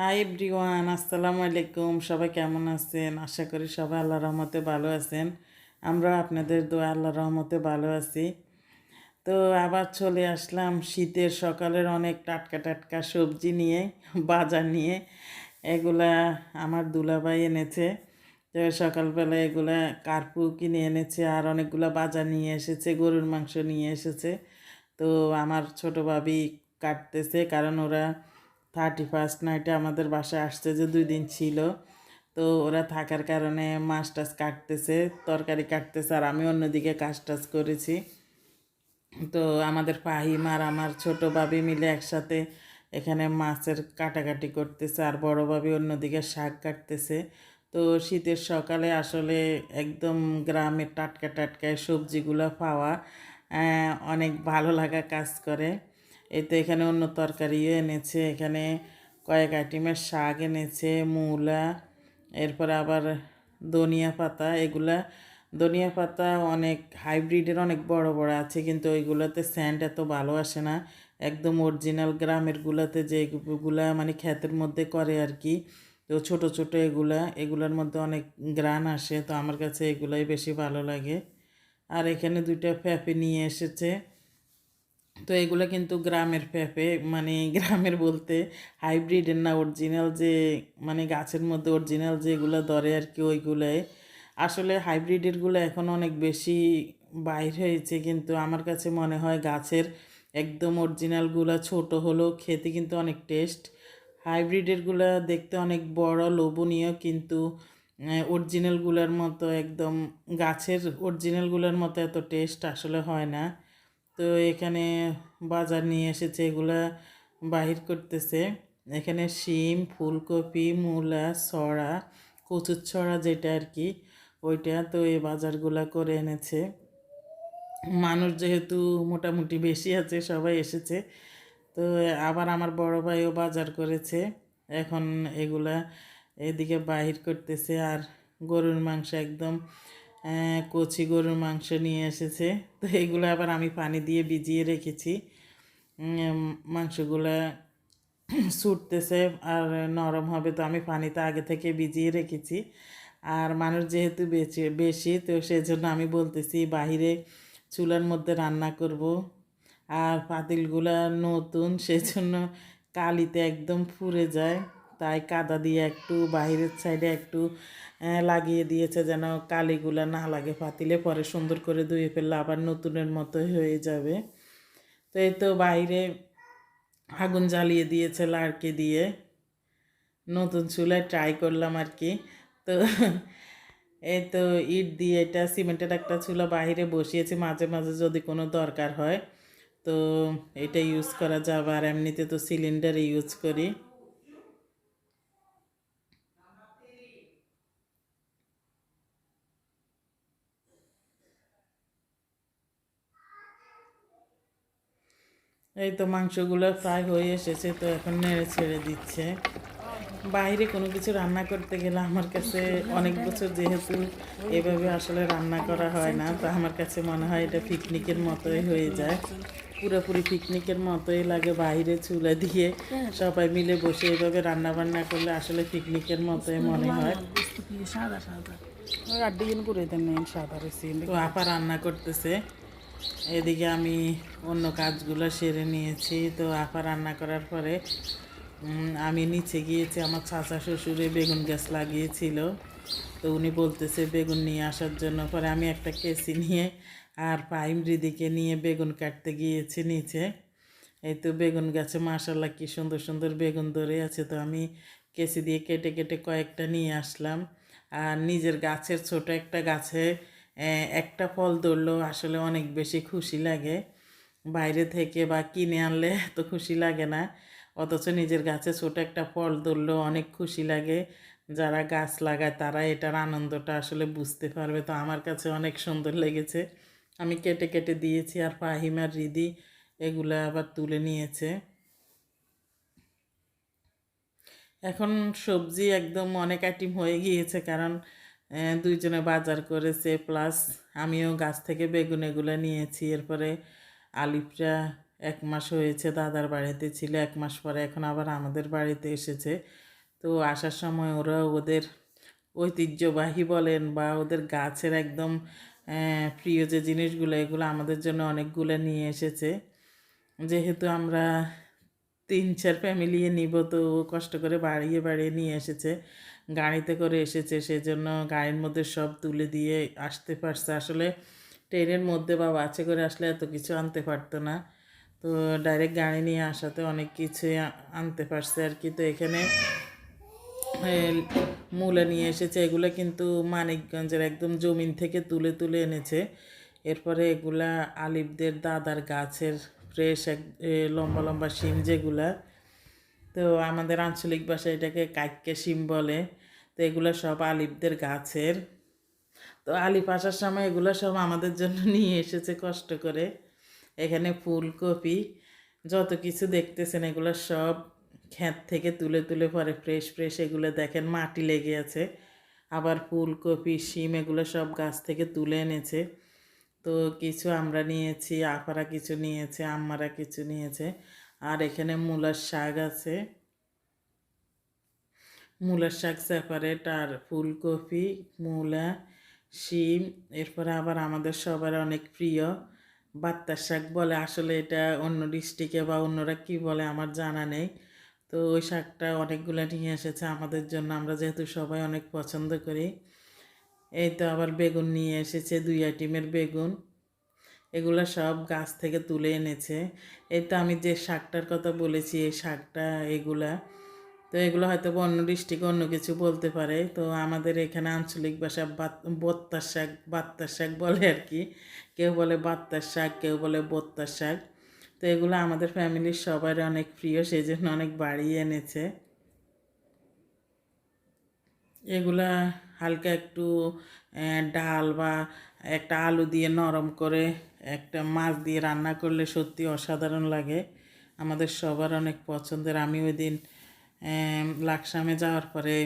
Hi everyone আসসালামু আলাইকুম সবাই কেমন আছেন? আশা করি সবাই আল্লাহ রহমতে ভালো আছেন। আমরা আপনাদের দোয়া আল্লাহ রহমতে ভালো আছি। তো আবার চলে আসলাম শীতের সকালের অনেক টাটকা টাটকা সবজি নিয়ে, বাজার নিয়ে। এগুলা আমার দুলাভাই এনেছে। তো সকালবেলা এগুলা কার্পু কিনে এনেছে আর অনেকগুলা বাজার নিয়ে এসেছে, গরুর মাংস নিয়ে এসেছে। তো আমার ছোট ভাবি কাটতেছে কারণ ওরা থার্টি ফার্স্ট নাইটে আমাদের বাসায় আসছে যে দুই দিন ছিল। তো ওরা থাকার কারণে মাছ টাছ কাটতেছে, তরকারি কাটতেছে আর আমি অন্যদিকে কাজ টাজ করেছি। তো আমাদের ফাহিম আর আমার ছোট ভাবি মিলে একসাথে এখানে মাছের কাটাকাটি করতেছে আর বড় ভাবি অন্যদিকে শাক কাটতেছে। তো শীতের সকালে আসলে একদম গ্রামের টাটকা টাটকায় সবজিগুলো পাওয়া অনেক ভালো লাগা কাজ করে। এই তো এখানে অন্য তরকারিও এনেছে, এখানে কয়েক আইটেমের শাক এনেছে, মূলা, এরপর আবার ধনিয়া পাতা, এগুলা ধনিয়া পাতা অনেক হাইব্রিডের অনেক বড় বড় আছে, কিন্তু ওইগুলোতে স্যান্ড এত ভালো আসে না। একদম অরিজিনাল গ্রামের গুলাতে যেগুলা মানে ক্ষেতের মধ্যে করে আর কি, তো ছোট ছোট এগুলা, এগুলার মধ্যে অনেক গ্রান আসে, তো আমার কাছে এগুলাই বেশি ভালো লাগে। আর এখানে দুইটা ফ্যাপে নিয়ে এসেছে। তো এগুলো কিন্তু গ্রামের পেঁপে মানে গ্রামের বলতে হাইব্রিডের না অরিজিনাল যে মানে গাছের মধ্যে অরিজিনাল যেগুলো ধরে আর কি ওইগুলোই। আসলে হাইব্রিডেরগুলো এখন অনেক বেশি বাইর হয়েছে, কিন্তু আমার কাছে মনে হয় গাছের একদম অরিজিনালগুলো ছোট হলেও খেতে কিন্তু অনেক টেস্ট হাইব্রিডেরগুলো দেখতে অনেক বড়, লোভনীয়, কিন্তু অরিজিনালগুলোর মতো একদম গাছের অরিজিনালগুলোর মতো এত টেস্ট আসলে হয় না। তো এখানে বাজার নিয়ে এসেছে, এগুলা বাহির করতেছে। এখানে শিম, ফুলকপি, মূলা ছড়া কচুর ছড়া যেটা আর কি, ওইটা তো এই বাজারগুলা করে এনেছে। মানুষ যেহেতু মোটামুটি বেশি আছে, সবাই এসেছে। তো আবার আমার বড় ভাইও বাজার করেছে। এখন এগুলা এদিকে বাহির করতেছে আর গরুর মাংস একদম কচি গরুর মাংস নিয়ে এসেছে। তো এগুলো আবার আমি পানি দিয়ে ভিজিয়ে রেখেছি। মাংসগুলো ছুটতেছে আর নরম হবে, তো আমি পানিতে আগে থেকে ভিজিয়ে রেখেছি। আর মানুষ যেহেতু বেশি বেশি, তো সেজন্য আমি বলতেছি বাহিরে চুলার মধ্যে রান্না করব। আর পাতিলগুলা নতুন, সেজন্য কালিতে একদম ফুরে যায়। তাই কাদা দিয়ে একটু বাইরের সাইডে একটু লাগিয়ে দিয়েছে যেন কালিগুলা না লাগে পাতিলে পরে সুন্দর করে ধুয়ে ফেললে আবার নতুনের মতোই হয়ে যাবে। তো এই তো বাইরে আগুন জ্বালিয়ে দিয়েছে লাড়কি দিয়ে। নতুন চুলায় ট্রাই করলাম আর কি। তো এই তো ইট দিয়ে এটা সিমেন্টের একটা চুলা বাইরে বসিয়েছি, মাঝে মাঝে যদি কোনো দরকার হয়। তো এটা ইউজ করা যাবে আর এমনিতে তো সিলিন্ডার ইউজ করি। এই তো মাংসগুলো ফ্রাই হয়ে এসেছে তো এখন নেড়ে ছেড়ে দিচ্ছে। বাইরে কোনো কিছু রান্না করতে গেলে আমার কাছে অনেক বছর যেহেতু এভাবে আসলে রান্না করা হয় না তো আমার কাছে মনে হয় এটা পিকনিকের মতোই হয়ে যায়। পুরোপুরি পিকনিকের মতোই লাগে বাইরে চুলে দিয়ে সবাই মিলে বসে এভাবে রান্না বান্না করলে আসলে পিকনিকের মতোই মনে হয়। সাদা সাদা। আর দিন করে দেন সাদা রেসিপি আপা রান্না করতেছে। এদিকে আমি অন্য কাজগুলো সেরে নিয়েছি। তো আপা রান্না করার পরে আমি নিচে গিয়েছি, আমার চাচা শ্বশুরে বেগুন গাছ লাগিয়েছিল। তো উনি বলতেছে বেগুন নিয়ে আসার জন্য। পরে আমি একটা কেসি নিয়ে আর পাইম দিদিকে নিয়ে বেগুন কাটতে গিয়েছি নিচে। এই তো বেগুন গাছে মাশাল্লাহ কি সুন্দর সুন্দর বেগুন ধরে আছে। তো আমি কেসি দিয়ে কেটে কেটে কয়েকটা নিয়ে আসলাম। আর নিজের গাছের ছোট একটা গাছে একটা ফল ধরলেও আসলে অনেক বেশি খুশি লাগে। বাইরে থেকে বা কিনে আনলে তো খুশি লাগে না। অথচ নিজের গাছে ছোট একটা ফল ধরলেও অনেক খুশি লাগে। যারা গাছ লাগায় তারা এটার আনন্দটা আসলে বুঝতে পারবে। তো আমার কাছে অনেক সুন্দর লেগেছে। আমি কেটে কেটে দিয়েছি আর ফাহিমার রিদি এগুলো আবার তুলে নিয়েছে। এখন সবজি একদম অনেক আইটেম হয়ে গিয়েছে কারণ দুইজনে বাজার করেছে প্লাস আমিও গাছ থেকে বেগুন এগুলো নিয়েছি। এরপরে আলিফরা এক মাস হয়েছে দাদার বাড়িতে ছিল, এক মাস পরে এখন আবার আমাদের বাড়িতে এসেছে। তো আসার সময় ওরা ওদের ঐতিহ্যবাহী বলেন বা ওদের গাছের একদম প্রিয় যে জিনিসগুলো, এগুলো আমাদের জন্য অনেকগুলো নিয়ে এসেছে। যেহেতু আমরা তিন চার ফ্যামিলি নিব, তো কষ্ট করে বাড়িয়ে বাড়িয়ে নিয়ে এসেছে। গাড়িতে করে এসেছে, সেজন্য গাড়ির মধ্যে সব তুলে দিয়ে আসতে পারছে। আসলে ট্রেনের মধ্যে বা বাসে করে আসলে এত কিছু আনতে পারতো না। তো ডাইরেক্ট গাড়ি নিয়ে আসাতে অনেক কিছুই আনতে পারছে আর কি। তো এখানে মূলা নিয়ে এসেছে। এগুলো কিন্তু মানিকগঞ্জের একদম জমিন থেকে তুলে তুলে এনেছে। এরপরে এগুলা আলিফদের দাদার গাছের ফ্রেশ এক লম্বা লম্বা শিম যেগুলা তো আমাদের আঞ্চলিক ভাষায় এটাকে কাইক্যা শিম বলে। তো এগুলো সব আলিফদের গাছের। তো আলিফ আসার সময় এগুলো সব আমাদের জন্য নিয়ে এসেছে কষ্ট করে। এখানে ফুলকপি, যত কিছু দেখতেছেন এগুলো সব ক্ষেত থেকে তুলে তুলে পরে ফ্রেশ ফ্রেশ এগুলো দেখেন মাটি লেগে আছে। আবার ফুলকপি, শিম এগুলো সব গাছ থেকে তুলে এনেছে। তো কিছু আমরা নিয়েছি, আপারা কিছু নিয়েছে, আম্মারা কিছু নিয়েছে। আর এখানে মূলার শাক আছে। মূলার শাক সেপারেট আর ফুলকপি, মূলা, শিম, এরপরে আবার আমাদের সবার অনেক প্রিয় বাত্তার শাক বলে। আসলে এটা অন্য ডিস্ট্রিক্টে বা অন্যরা কি বলে আমার জানা নেই। তো ওই শাকটা অনেকগুলো নিয়ে এসেছে আমাদের জন্য, আমরা যেহেতু সবাই অনেক পছন্দ করি। এই তো আবার বেগুন নিয়ে এসেছে, দুই আইটেমের বেগুন। এগুলো সব গাছ থেকে তুলে এনেছে। এই তো আমি যে শাকটার কথা বলেছি, এই শাকটা, এগুলা, তো এগুলো হয়তো অন্য ডিস্ট্রিক্টে অন্য কিছু বলতে পারে। তো আমাদের এখানে আঞ্চলিক ভাষা বাত- বত্তার শাক, বাত্তার শাক বলে আর কি। কেউ বলে বাত্তার শাক, কেউ বলে বত্তার শাক। তো এগুলো আমাদের ফ্যামিলির সবার অনেক প্রিয় সেই জন্য অনেক বাড়িয়ে এনেছে। এগুলা হালকা একটু ডাল বা একটা আলু দিয়ে নরম করে একটা মাছ দিয়ে রান্না করলে সত্যি অসাধারণ লাগে। আমাদের সবার অনেক পছন্দের। আমি ওই দিন লাকসামে যাওয়ার পরে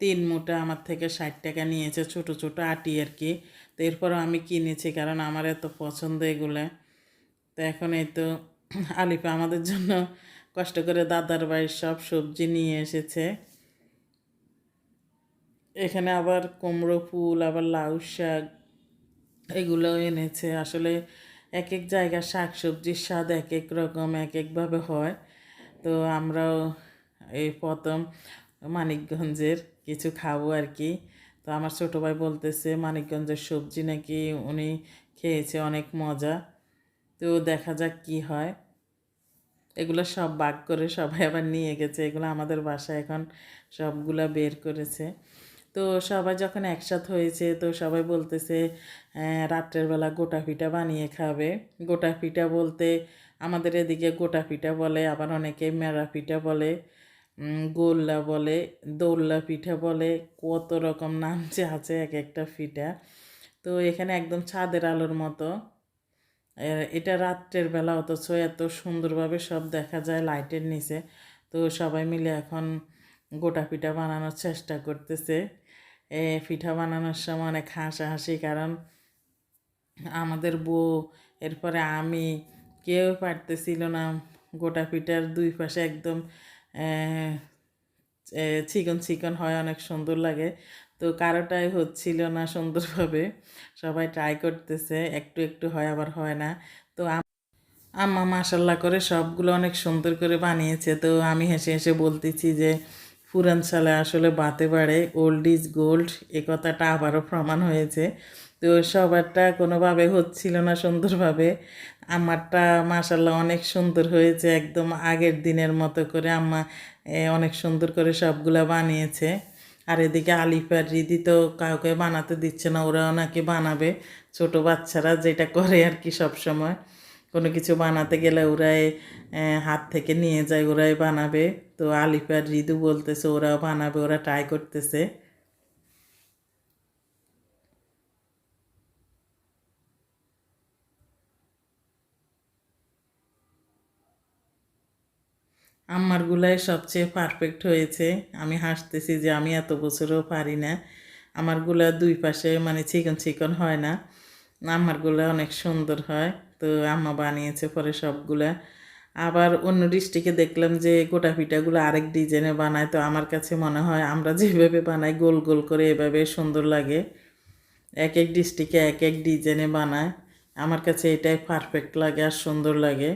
তিন মুঠা আমার থেকে ষাট টাকা নিয়েছে ছোট ছোট আটি আর কি। তো এরপরও আমি কিনেছি কারণ আমার এত পছন্দ এগুলো। তো এখন এই তো আলিপা আমাদের জন্য কষ্ট করে দাদার বাড়ির সব সবজি নিয়ে এসেছে। এখানে আবার কুমড়ো ফুল, আবার লাউ শাক এগুলো এনেছে। আসলে এক এক জায়গার শাক সবজির স্বাদ এক এক রকম এক একভাবে হয়। তো আমরাও এই প্রথম মানিকগঞ্জের কিছু খাব আর কি তো আমার ছোটো ভাই বলতেছে, মানিকগঞ্জের সবজি নাকি উনি খেয়েছে, অনেক মজা। তো দেখা যাক কি হয়। এগুলো সব বাগ করে সবাই আবার নিয়ে গেছে। এগুলো আমাদের বাসায় এখন সবগুলা বের করেছে। তো সবাই যখন একসাথ হয়েছে তো সবাই বলতেছে আহ, রাত্রের বেলা গোটা পিঠা বানিয়ে খাবে। গোটা পিঠা বলতে আমাদের এদিকে গোটা পিঠা বলে আবার অনেকে মেরা পিঠা বলে গোল্লা বলে দোল্লা পিঠা বলে কত রকম নাম যে আছে এক একটা পিঠা। তো এখানে একদম ছাদের আলোর মতো। এটা রাত্রের বেলা অথচ এত সুন্দরভাবে সব দেখা যায় লাইটের নিচে। তো সবাই মিলে এখন গোটা পিঠা বানানোর চেষ্টা করতেছে। পিঠা বানানোর সময় অনেক হাসাহাসি, কারণ আমাদের বউ, এরপরে আমি, কেউ পারতেছিল না। গোটা পিঠার দুই পাশে একদম চিকন চিকন হয়, অনেক সুন্দর লাগে। তো কারোটাই হচ্ছিল না সুন্দরভাবে। সবাই ট্রাই করতেছে, একটু একটু হয়, আবার হয় না। তো আম্মা মাসাল্লাহ করে সবগুলো অনেক সুন্দর করে বানিয়েছে। তো আমি হেসে হেসে বলতেছি যে পুরান সালে আসলে বাতে বাড়ে ওল্ড ইজ গোল্ড এ কথাটা আবারও প্রমাণ হয়েছে। তো সবারটা কোনোভাবে হচ্ছিল না সুন্দরভাবে। আমারটা মাসাল্লাহ অনেক সুন্দর হয়েছে, একদম আগের দিনের মতো করে আম্মা অনেক সুন্দর করে সবগুলা বানিয়েছে। আর এদিকে আলিফার রিদি তো কাউকে বানাতে দিচ্ছে না, ওরাও নাকি বানাবে। ছোট বাচ্চারা যেটা করে আর কি সব সময় কোনো কিছু বানাতে গেলে ওরাই হাত থেকে নিয়ে যায়, ওরাই বানাবে। তো আলিফার রিদু বলতেছে ওরাও বানাবে, ওরা ট্রাই করতেছে। আমারগুলাই সবচেয়ে পারফেক্ট হয়েছে। আমি হাসতেছি যে আমি এত বছরও পারি না। আমারগুলা দুই পাশে মানে চিকন চিকন হয় না। আমারগুলা অনেক সুন্দর হয়। তো আম্মা বানিয়েছে পরে সবগুলা। আবার অন্য ডিস্ট্রিক্টে দেখলাম যে গোটা পিঠাগুলো আরেক ডিজাইনে বানায়, তো আমার কাছে মনে হয় আমরা যেভাবে বানাই গোল গোল করে এভাবে সুন্দর লাগে। এক এক ডিস্ট্রিক্টে এক এক ডিজাইনে বানায়। আমার কাছে এটাই পারফেক্ট লাগে আর সুন্দর লাগে।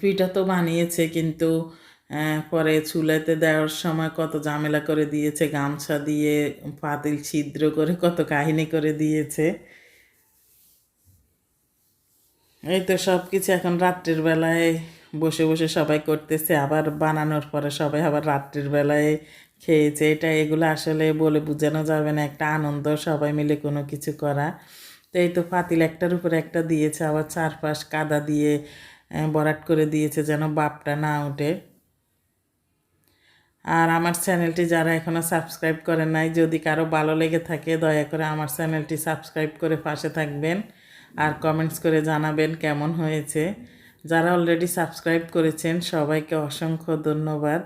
পিঠা তো বানিয়েছে কিন্তু পরে চুলাতে দেওয়ার সময় কত ঝামেলা করে দিয়েছে, গামছা দিয়ে পাতিল ছিদ্র করে কত কাহিনী করে দিয়েছে। এই তো সব কিছু এখন রাত্রির বেলায় বসে বসে সবাই করতেছে, আবার বানানোর পরে সবাই আবার রাত্রির বেলায় খেয়েছে। এটা এগুলো আসলে বলে বোঝানো যাবে না, একটা আনন্দ, সবাই মিলে কোনো কিছু করা। তো এই তো পাতিল একটার উপরে একটা দিয়েছে, আবার চারপাশ কাদা দিয়ে ভরাট করে দিয়েছে যেন বাপটা না ওঠে। আর আমার চ্যানেলটি যারা এখনও সাবস্ক্রাইব করেন নাই, যদি কারও ভালো লেগে থাকে, দয়া করে আমার চ্যানেলটি সাবস্ক্রাইব করে পাশে থাকবেন। আর কমেন্টস করে জানাবেন কেমন হয়েছে। যারা অলরেডি সাবস্ক্রাইব করেছেন, সবাইকে অসংখ্য ধন্যবাদ।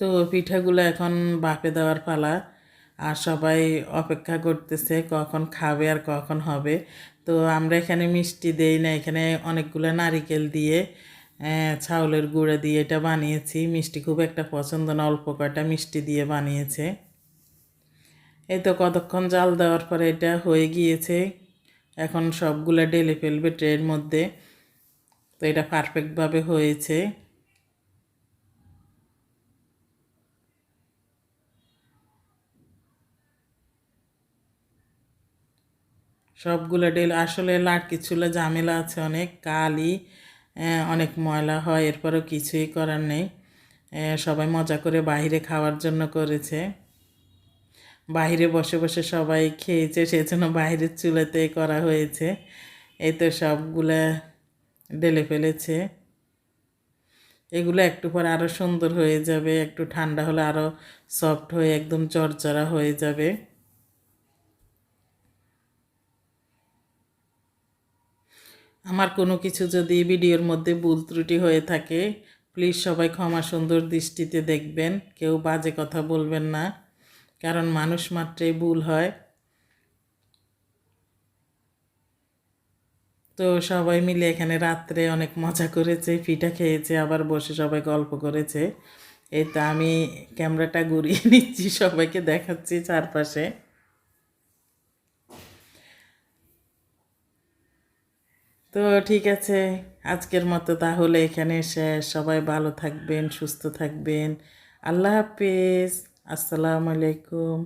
তো পিঠাগুলো এখন বাপে দেওয়ার পালা, আর সবাই অপেক্ষা করতেছে কখন খাবে আর কখন হবে। তো আমরা এখানে মিষ্টি দেই না, এখানে অনেকগুলো নারিকেল দিয়ে চাউলের গুঁড়া দিয়ে এটা বানিয়েছি। মিষ্টি খুব একটা পছন্দ না, অল্প কয়টা মিষ্টি দিয়ে বানিয়েছে। এই তো কতক্ষণ জাল দেওয়ার পরে এটা হয়ে গিয়েছে। এখন সবগুলো ঢেলে ফেলবে ট্রের মধ্যে। তো এটা পারফেক্টভাবে হয়েছে। সবগুলো ডেল আসলে লাটকি চুলে ঝামেলা আছে অনেক, কালি অনেক ময়লা হয়, এরপরও কিছুই করার নেই। সবাই মজা করে বাইরে খাওয়ার জন্য করেছে। বাইরে বসে বসে সবাই খেয়েছে, সেজন্য বাইরের চুলাতে করা হয়েছে। এই তো সবগুলা ঢেলে ফেলেছে। এগুলো একটু পর আরও সুন্দর হয়ে যাবে, একটু ঠান্ডা হলে আরও সফট হয়ে, একদম চরচরা হয়ে যাবে। আমার কোনো কিছু যদি ভিডিওর মধ্যে ভুল ত্রুটি হয়ে থাকে প্লিজ সবাই ক্ষমা সুন্দর দৃষ্টিতে দেখবেন, কেউ বাজে কথা বলবেন না। কারণ মানুষ মাত্রেই ভুল হয়। তো সবাই মিলে এখানে রাত্রে অনেক মজা করেছে পিঠা খেয়েছে, আবার বসে সবাই গল্প করেছে। এই তো আমি ক্যামেরাটা ঘুরিয়ে নিচ্ছি, সবাইকে দেখাচ্ছি চারপাশে। তো ঠিক আছে, আজকের মতো তাহলে এখানে শেষ। সবাই ভালো থাকবেন, সুস্থ থাকবেন। আল্লাহ হাফিজ। আসসালামু আলাইকুম।